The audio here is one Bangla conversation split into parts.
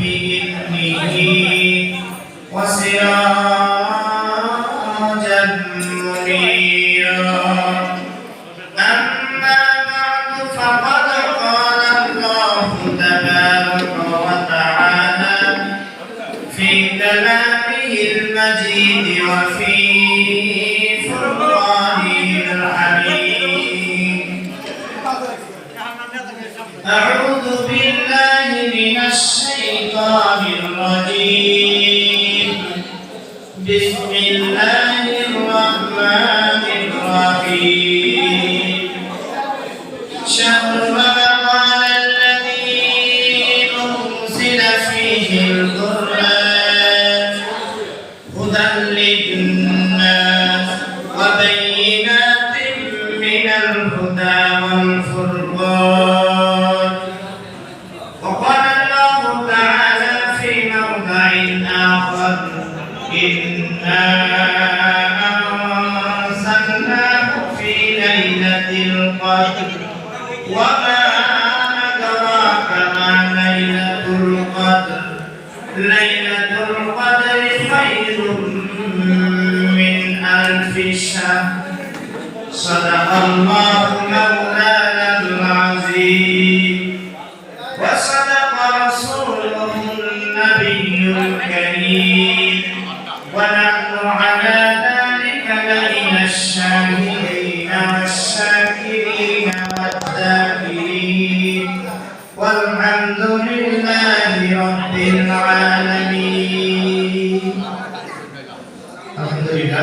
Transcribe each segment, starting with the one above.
بإذنه وسراجا منيرا. أما بعد فقد قال الله تبارك وتعالى في كلامه المجيد وفي فرقانه الحميد. أعوذ بالله من الشيطان الرجيم بسم الله ليلة القدر خير من ألف شهر. صدق الله مولانا العظيم. মুক্তিদা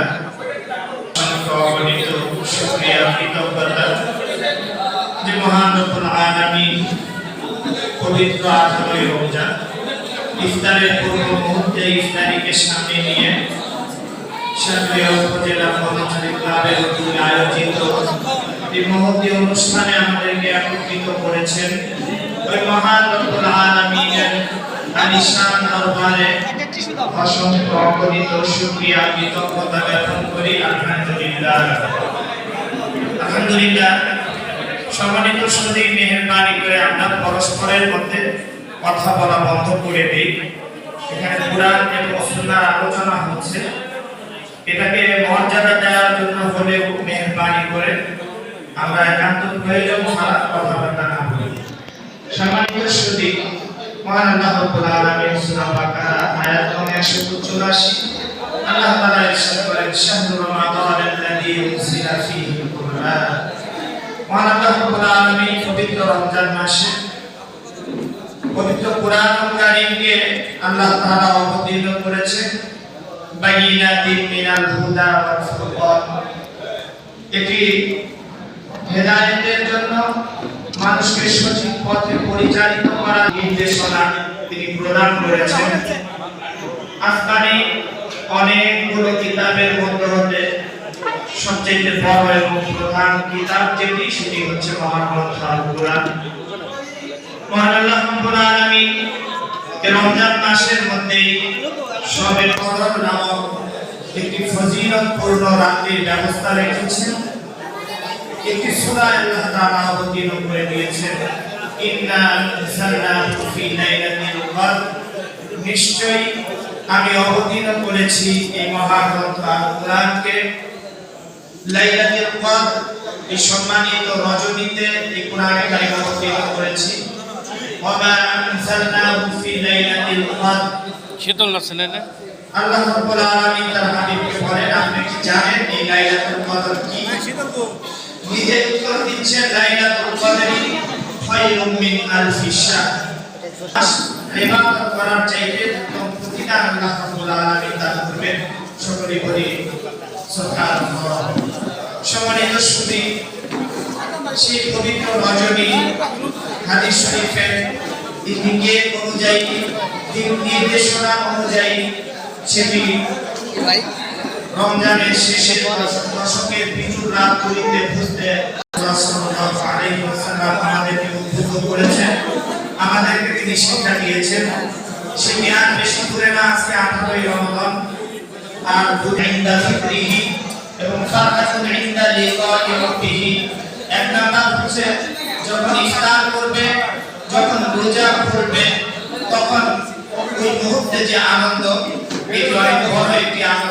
সম্মানিত শুকরিয়া কৃতজ্ঞতা যে মহান রব্বুল আলামিন পবিত্র আঠারোই রোজা ইফতারের পূর্ব মুহূর্তে ইফতারিকে সামনে নিয়ে সাতক্ষীরা উপজেলা কর্মচারী ক্লাবের উদ্যোগে আয়োজিত এই মহতি অনুষ্ঠানে আমাদেরকে একত্রিত করেছেন ওই মহান রব্বুল আলামিনের আলিশান দরবারে করি। আলহামদুলিল্লাহ। আলহামদুলিল্লাহ। সম্মানিত সুদী মেহরবানি করে আমরা পরস্পরের মধ্যে কথা বলা বন্ধ করে দিই। এখানে কোরআন এবং আলোচনা হচ্ছে। এটাকে মর্যাদা দেওয়ার জন্য হলেও মেহরবানি করে আমরা একান্ত প্রয়োজন ছাড়া কথাবার্তা না বলি। সম্মানিত সুদী মহান আল্লাহ রাব্বুল আলামিন সূরা বাকারা, আয়াত নম্বর 184 আল্লাহ তাআলা ইরশাদ করেন, শাহরু রমাদান আল্লাযী উনজিলা ফীহি আল-কুরআন। মহান আল্লাহ রাব্বুল আলামিন পবিত্র রমজান মাসে পবিত্র কোরআন আল্লাহ তাআলা করেছেন বাইনাতিন এটি হেদায়েতের জন্য মানুষকে সঠিক পথে পরিচালিত করার নির্দেশনা তিনি প্রদান করেছেন। আসমানি অনেকগুলো কিতাবের মধ্যে হতে সবচেয়ে বড় এবং প্রধান কিতাব যেটি, সেটি হচ্ছে মহাগ্রন্থ আল কোরআন। রমজান মাসের নামক একটি ব্যবস্থা রেখেছেন। একটি সূরা আল্লাহ তাআলা অবতীর্ণ করে দিয়েছেন। ইন্না আনজালনাহু ফি লাইলাতিল কদর। নিশ্চয়ই আমি অবতীর্ণ করেছি এই মহাগ্রন্থ আল কোরআনকে লাইলাতুল কদর এই সম্মানিত রজনীতে এই কোরআনে কারিম অবতীর্ণ করেছি। ওমা আনজালনাহু ফি লাইলাতিল কদর। শীতল না? আল্লাহ রাব্বুল আলামিন তার হাবিবকে বলেন আপনি কি জানেন এই লাইলাতুল কদর কি? নিজে উত্তর দিচ্ছেন লাইলাতুল কদরি খায়রুম মিন আলফি শাহর ইবাদত করার চাইতে উত্তম প্রতিদান আল্লাহ রাব্বুল আলামিন দান করবেন। সকলে বলি, সুবহানাল্লাহ। সম্মানিত সুধী সেই পবিত্র রজনী হাদিস শরীফের দিকে অনুযায়ী, দিক নির্দেশনা অনুযায়ী সেটি রমজানের শেষে দশকের বিজুর রাত গুলিতে বুঝতে আমাদেরকে উদ্বুদ্ধ করেছেন। আমাদেরকে তিনি শিক্ষা দিয়েছেন। সে জ্ঞান বেশি দূরে না, আজকে আঠারোই রমজান। আর ফারাতুন ইনদা এক নাম্বার হচ্ছে যখন ইফতার করবে, যখন রোজা করবে, তখন ওই মুহূর্তে যে আনন্দ অনেক বড় একটি আনন্দ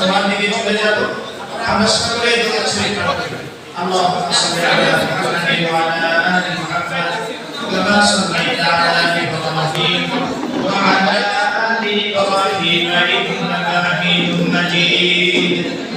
পান করে আমরা তোমার দিকে চলে যাব আমরা সকলে দৌড় শরীর আল্লাহ كما صليت على ابراهيم وعلى ال ابراهيم انك حميد مجيد اللهم بارك